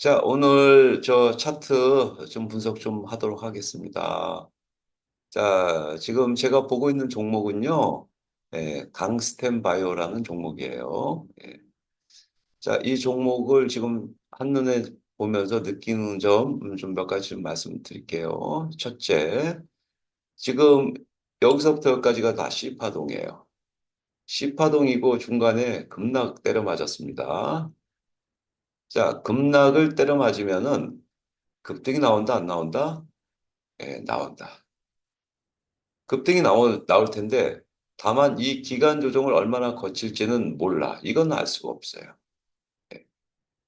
자, 오늘 저 차트 좀 분석 좀 하도록 하겠습니다. 자, 지금 제가 보고 있는 종목은요, 예, 강스템 바이오라는 종목이에요. 예. 자, 이 종목을 지금 한눈에 보면서 느끼는 점 좀 몇 가지 좀 말씀드릴게요. 첫째, 지금 여기서부터 여기까지가 다 C파동이에요. C파동이고 중간에 급락 때려 맞았습니다. 자, 급락을 때려 맞으면은 급등이 나온다, 안 나온다? 예, 나온다. 급등이 나올, 나올 텐데, 다만 이 기간 조정을 얼마나 거칠지는 몰라. 이건 알 수가 없어요. 예.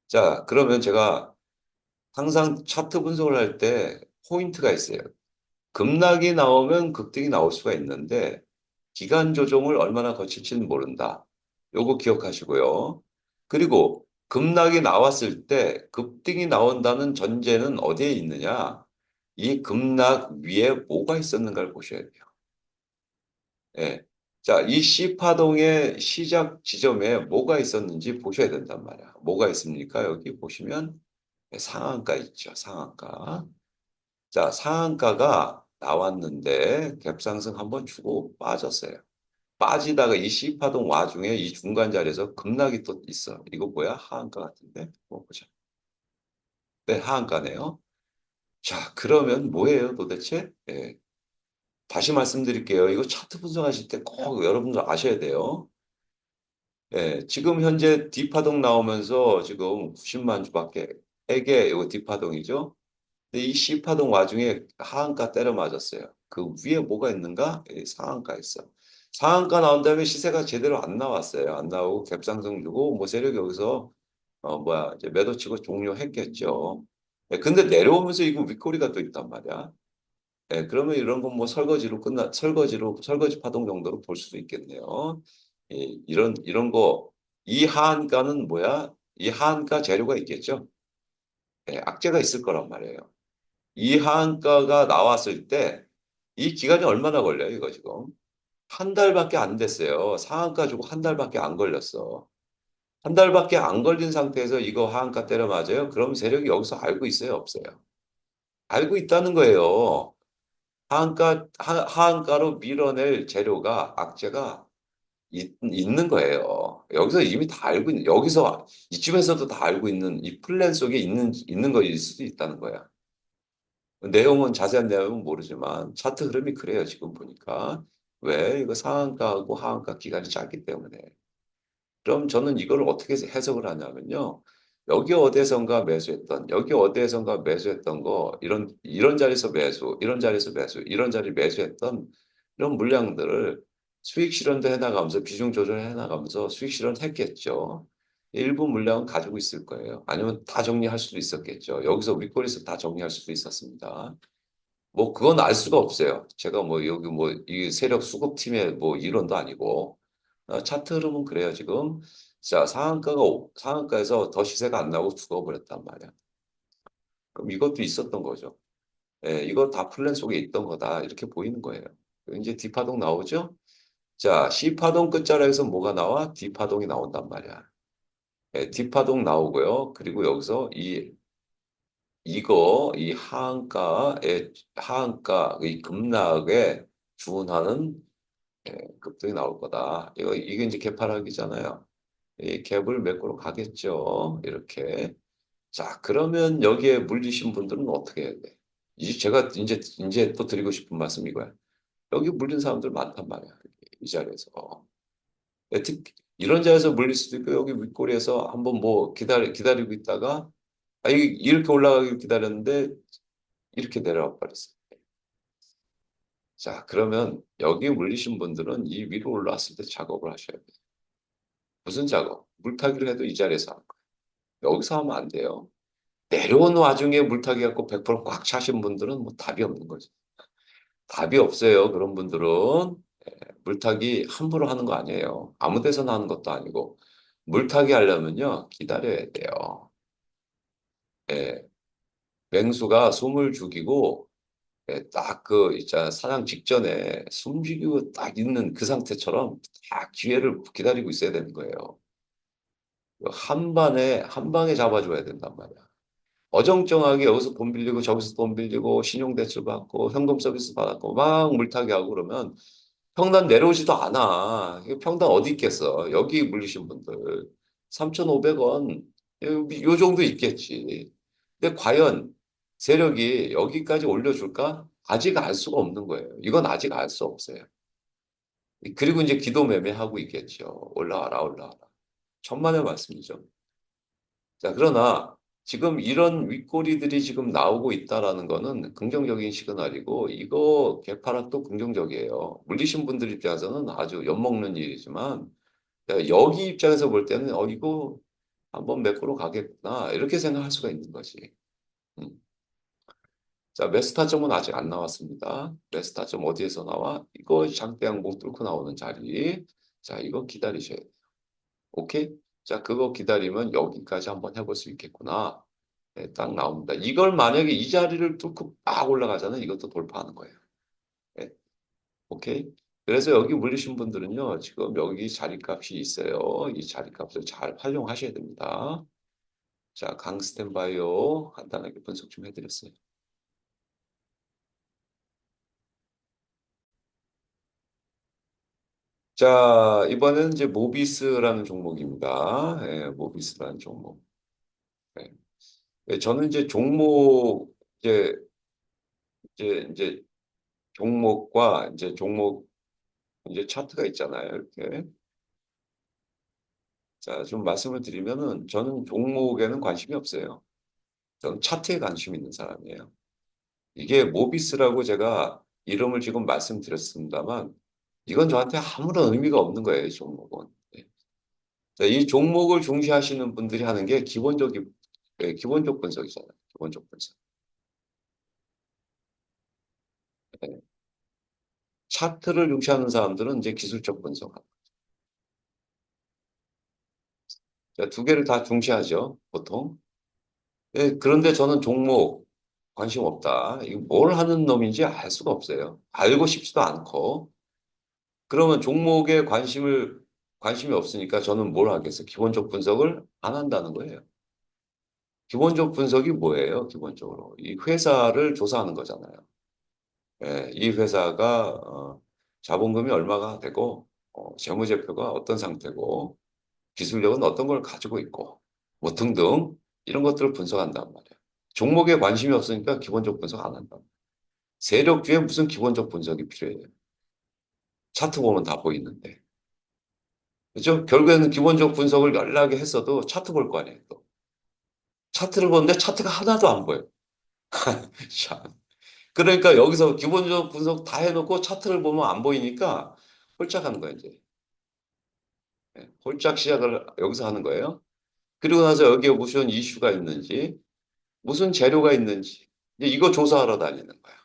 자, 그러면 제가 항상 차트 분석을 할 때 포인트가 있어요. 급락이 나오면 급등이 나올 수가 있는데, 기간 조정을 얼마나 거칠지는 모른다. 요거 기억하시고요. 그리고 급락이 나왔을 때 급등이 나온다는 전제는 어디에 있느냐? 이 급락 위에 뭐가 있었는가를 보셔야 돼요. 예. 자, 이 C파동의 시작 지점에 뭐가 있었는지 보셔야 된단 말이야. 뭐가 있습니까? 여기 보시면 상한가 있죠. 상한가. 자, 상한가가 나왔는데 갭상승 한번 주고 빠졌어요. 빠지다가 이 C파동 와중에 이 중간 자리에서 급락이 또 있어. 이거 뭐야? 하한가 같은데? 뭐 보자. 네, 하한가네요. 자, 그러면 뭐예요, 도대체? 예. 다시 말씀드릴게요. 이거 차트 분석하실 때 꼭 여러분들 아셔야 돼요. 예, 지금 현재 D파동 나오면서 지금 90만 주밖에, 에게 이거 D파동이죠? 근데 이 C파동 와중에 하한가 때려 맞았어요. 그 위에 뭐가 있는가? 예, 상한가 있어. 상한가 나온 다음에 시세가 제대로 안 나왔어요. 안 나오고 갭상승 주고 뭐 세력이 여기서 어 뭐야 이제 매도 치고 종료했겠죠. 예, 근데 내려오면서 이거 윗꼬리가 또 있단 말이야. 예, 그러면 이런 건 뭐 설거지로 끝나 설거지로 설거지 파동 정도로 볼 수도 있겠네요. 예, 이런 이런 거 이 하한가는 뭐야? 이 하한가 재료가 있겠죠. 예, 악재가 있을 거란 말이에요. 이 하한가가 나왔을 때 이 기간이 얼마나 걸려요, 이거 지금? 한 달밖에 안 됐어요. 상한가 주고 한 달밖에 안 걸렸어. 한 달밖에 안 걸린 상태에서 이거 하한가 때려 맞아요? 그럼 세력이 여기서 알고 있어요, 없어요? 알고 있다는 거예요. 하한가, 하, 하한가로 밀어낼 재료가, 악재가 있, 있는 거예요. 여기서 이미 다 알고 있는, 여기서, 이쯤에서도 다 알고 있는 이 플랜 속에 있는, 있는 거일 수도 있다는 거야. 내용은, 자세한 내용은 모르지만, 차트 흐름이 그래요, 지금 보니까. 왜? 이거 상한가하고 하한가 기간이 짧기 때문에. 그럼 저는 이걸 어떻게 해석을 하냐면요. 여기 어디에선가 매수했던, 여기 어디에선가 매수했던 거, 이런, 이런 자리에서 매수, 이런 자리에서 매수, 이런 자리 매수했던 이런 물량들을 수익 실현도 해나가면서 비중 조절해 나가면서 수익 실현 했겠죠. 일부 물량은 가지고 있을 거예요. 아니면 다 정리할 수도 있었겠죠. 여기서 윗꼬리에서 다 정리할 수도 있었습니다. 뭐 그건 알 수가 없어요. 제가 뭐 여기 뭐 이 세력 수급팀의 뭐 이론도 아니고 어, 차트 흐름은 그래요 지금. 자 상한가가 오- 상한가에서 더 시세가 안 나고 죽어버렸단 말이야. 그럼 이것도 있었던 거죠. 예, 이거 다 플랜 속에 있던 거다 이렇게 보이는 거예요. 이제 D파동 나오죠? 자 C파동 끝자락에서 뭐가 나와? D파동이 나온단 말이야. 예, D파동 나오고요. 그리고 여기서 이 이거 이 하한가의 하한가 이 급락에 준하는 예, 급등이 나올 거다. 이거 이게 이제 개파락이잖아요. 이 갭을 메꾸러 가겠죠. 이렇게. 자, 그러면 여기에 물리신 분들은 어떻게 해야 돼? 이제 제가 이제 이제 또 드리고 싶은 말씀이 이거야. 여기 물린 사람들 많단 말이야. 이 자리에서. 예, 특 이런 자리에서 물릴 수도 있고 여기 윗꼬리에서 한번 뭐 기다리 기다리고 있다가 아, 이- 이렇게 올라가길 기다렸는데 이렇게 내려와 버렸어요. 자, 그러면 여기 물리신 분들은 이 위로 올라왔을 때 작업을 하셔야 돼요. 무슨 작업? 물타기를 해도 이 자리에서 하는 거예요. 여기서 하면 안 돼요. 내려온 와중에 물타기 갖고 100%꽉 차신 분들은 뭐 답이 없는 거죠. 답이 없어요. 그런 분들은 예, 물타기 함부로 하는 거 아니에요. 아무 데서나 하는 것도 아니고 물타기 하려면요 기다려야 돼요. 예, 맹수가 숨을 죽이고 예, 딱그 있잖아 사냥 직전에 숨 죽이고 딱 있는 그 상태처럼 딱 기회를 기다리고 있어야 되는 거예요. 한 반에 한 방에 잡아줘야 된단 말이야. 어정쩡하게 여기서 돈 빌리고 저기서 돈 빌리고 신용대출 받고 현금 서비스 받았고 막 물타기 하고 그러면 평단 내려오지도 않아. 평단 어디 있겠어. 여기 물리신 분들. 3,500원. 요 정도 있겠지. 근데 과연 세력이 여기까지 올려줄까? 아직 알 수가 없는 거예요. 이건 아직 알 수 없어요. 그리고 이제 기도 매매하고 있겠죠. 올라와라, 올라와라. 천만의 말씀이죠. 자, 그러나 지금 이런 윗꼬리들이 지금 나오고 있다라는 거는 긍정적인 시그널이고 이거 개파락도 긍정적이에요. 물리신 분들 입장에서는 아주 엿먹는 일이지만 여기 입장에서 볼 때는 어 이거 한번 매꾸로 가겠구나 이렇게 생각할 수가 있는 거지. 음. 자, 메스타점은 아직 안 나왔습니다. 메스타점 어디에서 나와? 이거 장대양봉 뚫고 나오는 자리. 자, 이거 기다리셔야 돼요. 오케이? 자, 그거 기다리면 여기까지 한번 해볼 수 있겠구나. 네, 딱 나옵니다. 이걸 만약에 이 자리를 뚫고 막 올라가잖아요. 이것도 돌파하는 거예요. 네. 오케이? 그래서 여기 물리신 분들은요, 지금 여기 자리값이 있어요. 이 자리값을 잘 활용하셔야 됩니다. 자, 강스텐바이오 간단하게 분석 좀 해드렸어요. 자, 이번에는 이제 모비스라는 종목입니다. 예, 모비스라는 종목. 예. 예, 저는 이제 종목, 이제, 이제, 이제, 종목과 이제 종목, 이제 차트가 있잖아요. 이렇게. 자, 좀 말씀을 드리면은 저는 종목에는 관심이 없어요. 저는 차트에 관심 있는 사람이에요. 이게 모비스라고 제가 이름을 지금 말씀드렸습니다만 이건 저한테 아무런 의미가 없는 거예요, 이 종목은. 예. 자, 이 종목을 중시하시는 분들이 하는 게 기본적인, 예, 기본적 분석이잖아요. 기본적 분석. 예. 차트를 중시하는 사람들은 이제 기술적 분석합니다. 자, 두 개를 다 중시하죠, 보통. 예, 그런데 저는 종목 관심 없다. 뭘 하는 놈인지 알 수가 없어요. 알고 싶지도 않고. 그러면 종목에 관심을 관심이 없으니까 저는 뭘 하겠어요? 기본적 분석을 안 한다는 거예요. 기본적 분석이 뭐예요? 기본적으로 이 회사를 조사하는 거잖아요. 예, 이 회사가 어, 자본금이 얼마가 되고 어, 재무제표가 어떤 상태고 기술력은 어떤 걸 가지고 있고 뭐 등등 이런 것들을 분석한단 말이에요. 종목에 관심이 없으니까 기본적 분석 안 한다. 세력주에 무슨 기본적 분석이 필요해요? 차트 보면 다 보이는데. 그죠? 결국에는 기본적 분석을 연락에 했어도 차트 볼 거 아니에요, 또. 차트를 보는데 차트가 하나도 안 보여. 참. 그러니까 여기서 기본적 분석 다 해놓고 차트를 보면 안 보이니까 홀짝 하는 거예요, 이제. 네, 홀짝 시작을 여기서 하는 거예요. 그리고 나서 여기에 무슨 이슈가 있는지, 무슨 재료가 있는지, 이제 이거 조사하러 다니는 거야.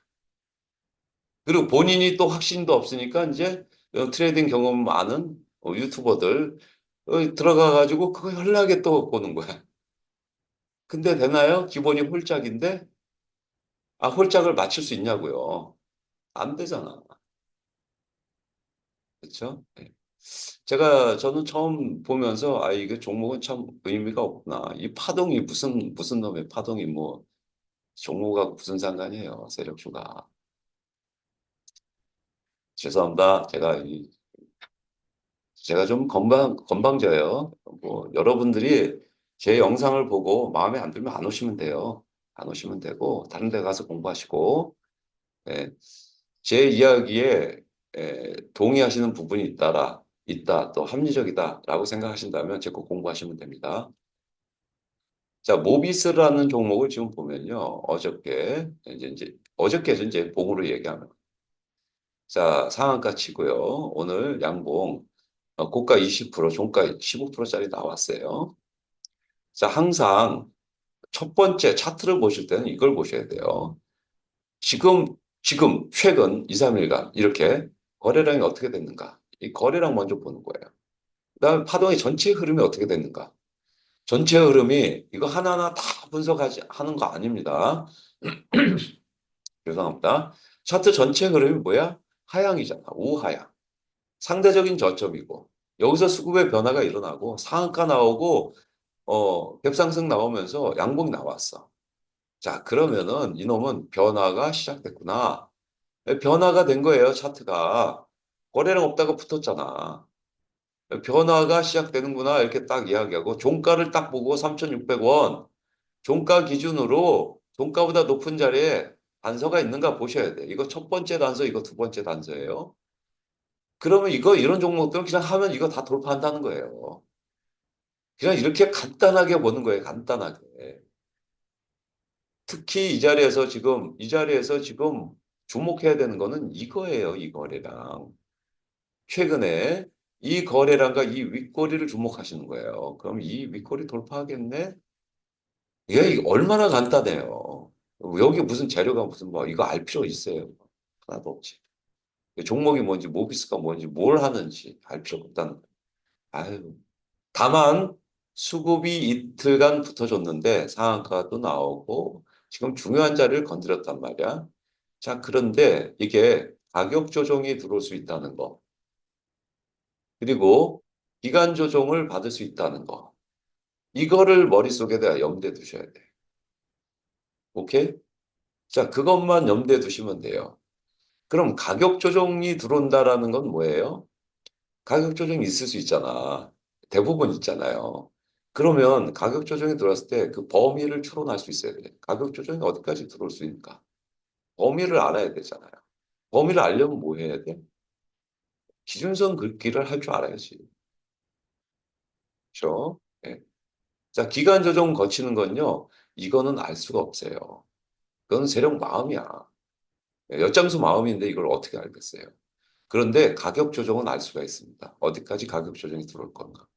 그리고 본인이 또 확신도 없으니까 이제 트레이딩 경험 많은 어, 유튜버들 어, 들어가가지고 그거 연락에 또 보는 거야. 근데 되나요? 기본이 홀짝인데, 아, 홀짝을 맞출 수 있냐고요. 안 되잖아. 그렇죠? 네. 제가 저는 처음 보면서 아 이게 종목은 참 의미가 없구나. 이 파동이 무슨 무슨 놈의 파동이 뭐 종목하고 무슨 상관이에요. 세력주가. 죄송합니다. 제가 이 제가 좀 건방 건방져요. 뭐 여러분들이 제 영상을 보고 마음에 안 들면 안 오시면 돼요. 안 오시면 되고 다른 데 가서 공부하시고 예, 제 이야기에 예, 동의하시는 부분이 있다라 있다 또 합리적이다라고 생각하신다면 제 거 공부하시면 됩니다. 자 모비스라는 종목을 지금 보면요 어저께 이제 이제 어저께 이제 봉으로 얘기하면 자 상한가 치고요 오늘 양봉 어, 고가 20% 종가 15%짜리 나왔어요. 자 항상 첫 번째 차트를 보실 때는 이걸 보셔야 돼요. 지금 지금 최근 2, 3일간 이렇게 거래량이 어떻게 됐는가? 이 거래량 먼저 보는 거예요. 그 다음에 파동의 전체 흐름이 어떻게 됐는가? 전체 흐름이 이거 하나하나 다 분석하지 하는 거 아닙니다. 죄송합니다. 차트 전체 흐름이 뭐야? 하향이잖아. 우하향. 상대적인 저점이고 여기서 수급의 변화가 일어나고 상한가 나오고 어, 갭상승 나오면서 양봉이 나왔어. 자, 그러면은 이놈은 변화가 시작됐구나. 변화가 된 거예요, 차트가. 거래량 없다가 붙었잖아. 변화가 시작되는구나 이렇게 딱 이야기하고 종가를 딱 보고 3,600원 종가 기준으로 종가보다 높은 자리에 단서가 있는가 보셔야 돼. 이거 첫 번째 단서, 이거 두 번째 단서예요. 그러면 이거 이런 종목들은 그냥 하면 이거 다 돌파한다는 거예요. 그냥 이렇게 간단하게 보는 거예요. 간단하게. 특히 이 자리에서 지금 이 자리에서 지금 주목해야 되는 거는 이거예요. 이 거래량. 최근에 이 거래량과 이 윗꼬리를 주목하시는 거예요. 그럼 이 윗꼬리 돌파하겠네? 이게 얼마나 간단해요. 여기 무슨 재료가 무슨 뭐 이거 알 필요 있어요. 하나도 없지. 종목이 뭔지 모비스가 뭔지 뭘 하는지 알 필요가 없다는 거예요. 아유. 다만 수급이 이틀간 붙어줬는데 상한가도 나오고 지금 중요한 자리를 건드렸단 말이야. 자, 그런데 이게 가격 조정이 들어올 수 있다는 거. 그리고 기간 조정을 받을 수 있다는 거. 이거를 머릿속에다 염두에 두셔야 돼. 오케이? 자, 그것만 염두에 두시면 돼요. 그럼 가격 조정이 들어온다라는 건 뭐예요? 가격 조정이 있을 수 있잖아. 대부분 있잖아요. 그러면 가격 조정이 들어왔을 때 그 범위를 추론할 수 있어야 돼. 가격 조정이 어디까지 들어올 수 있는가? 범위를 알아야 되잖아요. 범위를 알려면 뭐 해야 돼? 기준선 긋기를 할 줄 알아야지. 그렇죠? 네. 자, 기간 조정 거치는 건요. 이거는 알 수가 없어요. 그건 세력 마음이야. 엿장수 마음인데 이걸 어떻게 알겠어요? 그런데 가격 조정은 알 수가 있습니다. 어디까지 가격 조정이 들어올 건가?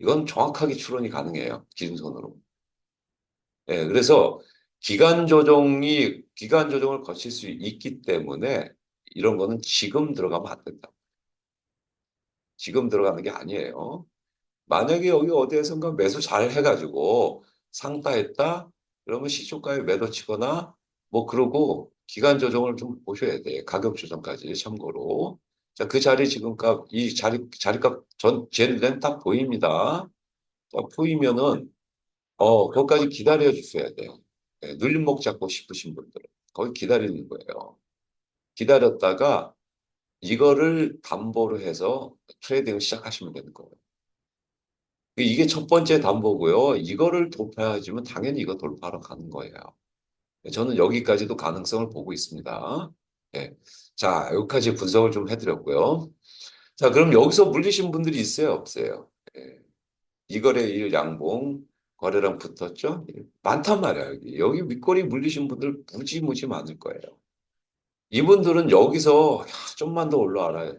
이건 정확하게 추론이 가능해요. 기준선으로. 예, 그래서 기간 조정이 기간 조정을 거칠 수 있기 때문에 이런 거는 지금 들어가면 안 된다. 지금 들어가는 게 아니에요. 만약에 여기 어디에선가 매수 잘 해가지고 상따했다 그러면 시초가에 매도 치거나 뭐 그러고 기간 조정을 좀 보셔야 돼. 가격 조정까지 참고로. 자, 그 자리 지금 값, 이 자리, 자리값 전, 쟤는 딱 보입니다. 딱 보이면은, 어, 거기까지 기다려 주셔야 돼요. 네, 눌림목 잡고 싶으신 분들은. 거기 기다리는 거예요. 기다렸다가 이거를 담보로 해서 트레이딩을 시작하시면 되는 거예요. 이게 첫 번째 담보고요. 이거를 돌파해주면 당연히 이거 돌파하러 가는 거예요. 저는 여기까지도 가능성을 보고 있습니다. 네. 자, 여기까지 분석을 좀 해드렸고요. 자, 그럼 여기서 물리신 분들이 있어요? 없어요? 네. 이거래 일 양봉, 거래량 붙었죠? 많단 말이야, 여기. 여기 윗꼬리 물리신 분들 무지무지 많을 거예요. 이분들은 여기서 야, 좀만 더 올라와라.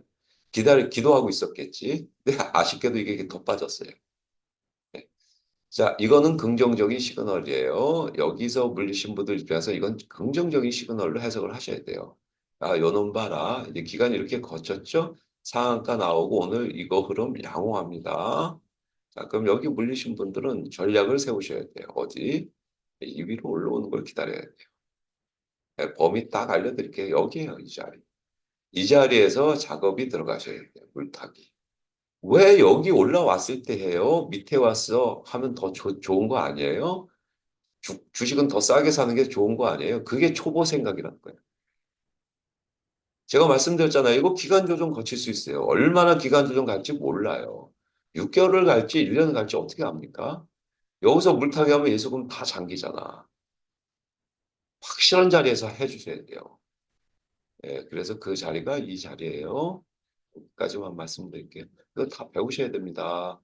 기다리, 기도하고 있었겠지. 근데 아쉽게도 이게 더 빠졌어요. 네. 자, 이거는 긍정적인 시그널이에요. 여기서 물리신 분들 입장에서 이건 긍정적인 시그널로 해석을 하셔야 돼요. 아, 요놈 봐라. 이제 기간이 이렇게 거쳤죠? 상한가 나오고 오늘 이거 흐름 양호합니다. 자, 그럼 여기 물리신 분들은 전략을 세우셔야 돼요. 어디? 이 위로 올라오는 걸 기다려야 돼요. 네, 범위 딱 알려드릴게요. 여기에요, 이 자리. 이 자리에서 작업이 들어가셔야 돼요. 물타기. 왜 여기 올라왔을 때 해요? 밑에 왔어 하면 더 조, 좋은 거 아니에요? 주, 주식은 더 싸게 사는 게 좋은 거 아니에요? 그게 초보 생각이라는 거예요. 제가 말씀드렸잖아요. 이거 기간 조정 거칠 수 있어요. 얼마나 기간 조정 갈지 몰라요. 6개월을 갈지 1년을 갈지 어떻게 압니까? 여기서 물타기 하면 예수금 다 잠기잖아. 확실한 자리에서 해주셔야 돼요. 네, 그래서 그 자리가 이 자리예요. 여기까지만 말씀드릴게요. 이거 다 배우셔야 됩니다.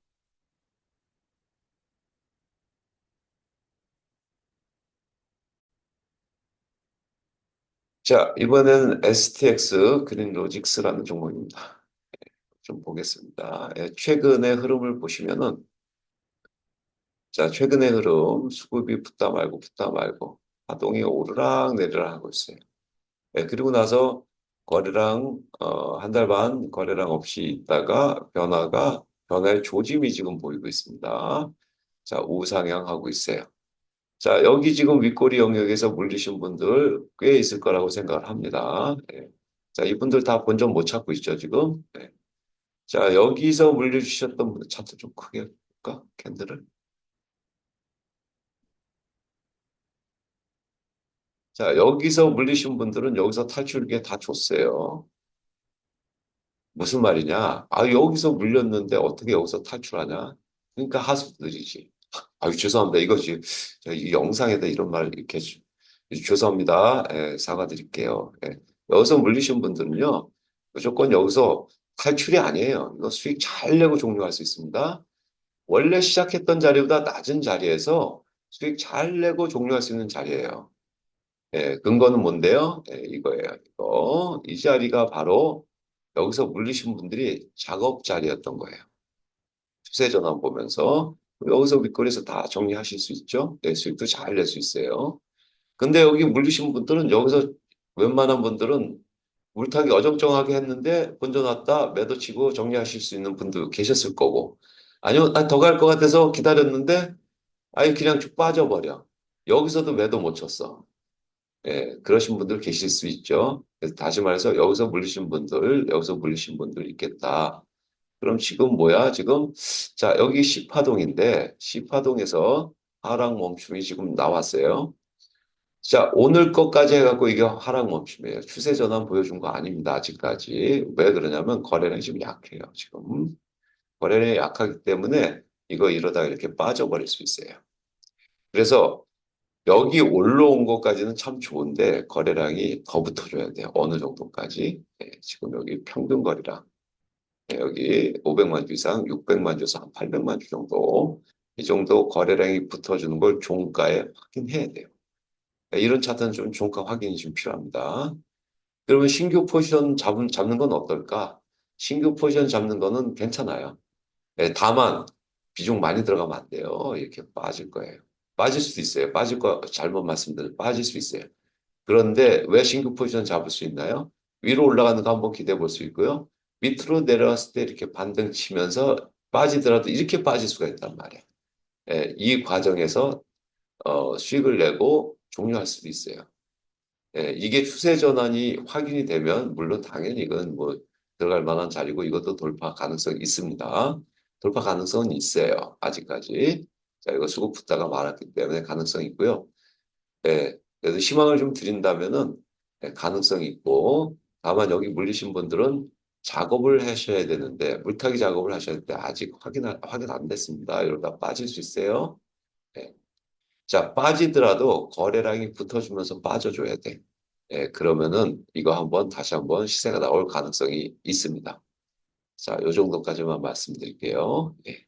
자, 이번에는 STX 그린로직스라는 종목입니다. 네, 좀 보겠습니다. 예, 최근의 흐름을 보시면은 자, 최근의 흐름 수급이 붙다 말고 붙다 말고 파동이 오르락 내리락 하고 있어요. 예, 그리고 나서 거래량 어, 한 달 반 거래량 없이 있다가 변화가 변화의 조짐이 지금 보이고 있습니다. 자, 우상향하고 있어요. 자, 여기 지금 윗꼬리 영역에서 물리신 분들 꽤 있을 거라고 생각을 합니다. 네. 자, 이분들 다 본전 못 찾고 있죠, 지금. 네. 자, 여기서 물려주셨던 분들 차트 좀 크게 볼까? 캔들을. 자, 여기서 물리신 분들은 여기서 탈출기에 다 줬어요. 무슨 말이냐? 아, 여기서 물렸는데 어떻게 여기서 탈출하냐? 그러니까 하수들이지. 아유, 죄송합니다. 이거지. 저이 영상에다 이런 말 이렇게 주- 죄송합니다. 예, 사과드릴게요. 예. 여기서 물리신 분들은요, 무조건 여기서 탈출이 아니에요. 이거 수익 잘 내고 종료할 수 있습니다. 원래 시작했던 자리보다 낮은 자리에서 수익 잘 내고 종료할 수 있는 자리예요. 예, 근거는 뭔데요? 예, 이거예요. 이거. 이 자리가 바로 여기서 물리신 분들이 작업 자리였던 거예요. 추세 전환 보면서 여기서 윗거리에서 다 정리하실 수 있죠. 네, 수익도 잘 낼 수 있어요. 근데 여기 물리신 분들은 여기서 웬만한 분들은 물타기 어정쩡하게 했는데 번져놨다 매도 치고 정리하실 수 있는 분도 계셨을 거고 아니면 아, 더 갈 것 같아서 기다렸는데 아예 그냥 쭉 빠져버려. 여기서도 매도 못 쳤어. 예, 그러신 분들 계실 수 있죠. 그래서 다시 말해서 여기서 물리신 분들, 여기서 물리신 분들 있겠다. 그럼 지금 뭐야? 지금 자 여기 10파동인데 10파동에서 하락 멈춤이 지금 나왔어요. 자 오늘 것까지 해갖고 이게 하락 멈춤이에요. 추세 전환 보여준 거 아닙니다. 아직까지. 왜 그러냐면 거래량이 지금 약해요. 지금 거래량이 약하기 때문에 이거 이러다가 이렇게 빠져버릴 수 있어요. 그래서 여기 올라온 것까지는 참 좋은데 거래량이 더 붙어줘야 돼요. 어느 정도까지? 네, 지금 여기 평균 거래량. 네, 여기 500만 주 이상, 600만 주에서 한 800만 주 정도. 이 정도 거래량이 붙어주는 걸 종가에 확인해야 돼요. 네, 이런 차트는 좀 종가 확인이 좀 필요합니다. 그러면 신규 포지션 잡은, 잡는 건 어떨까? 신규 포지션 잡는 거는 괜찮아요. 네, 다만 비중 많이 들어가면 안 돼요. 이렇게 빠질 거예요. 빠질 수도 있어요. 빠질 거 잘못 말씀드려 빠질 수 있어요. 그런데 왜 신규 포지션 잡을 수 있나요? 위로 올라가는 거 한번 기대해 볼 수 있고요. 밑으로 내려왔을 때 이렇게 반등 치면서 빠지더라도 이렇게 빠질 수가 있단 말이에요. 예, 이 과정에서 어, 수익을 내고 종료할 수도 있어요. 예, 이게 추세 전환이 확인이 되면 물론 당연히 이건 뭐 들어갈 만한 자리고 이것도 돌파 가능성이 있습니다. 돌파 가능성은 있어요. 아직까지. 자, 이거 수급 붙다가 말았기 때문에 가능성이 있고요. 예, 그래서 희망을 좀 드린다면은 예, 가능성이 있고 다만 여기 물리신 분들은 작업을 하셔야 되는데 물타기 작업을 하셔야 되는데 아직 확인 확인 안 됐습니다. 이러다 빠질 수 있어요. 예. 자, 빠지더라도 거래량이 붙어주면서 빠져줘야 돼. 예, 그러면은 이거 한번 다시 한번 시세가 나올 가능성이 있습니다. 자, 요 정도까지만 말씀드릴게요. 예.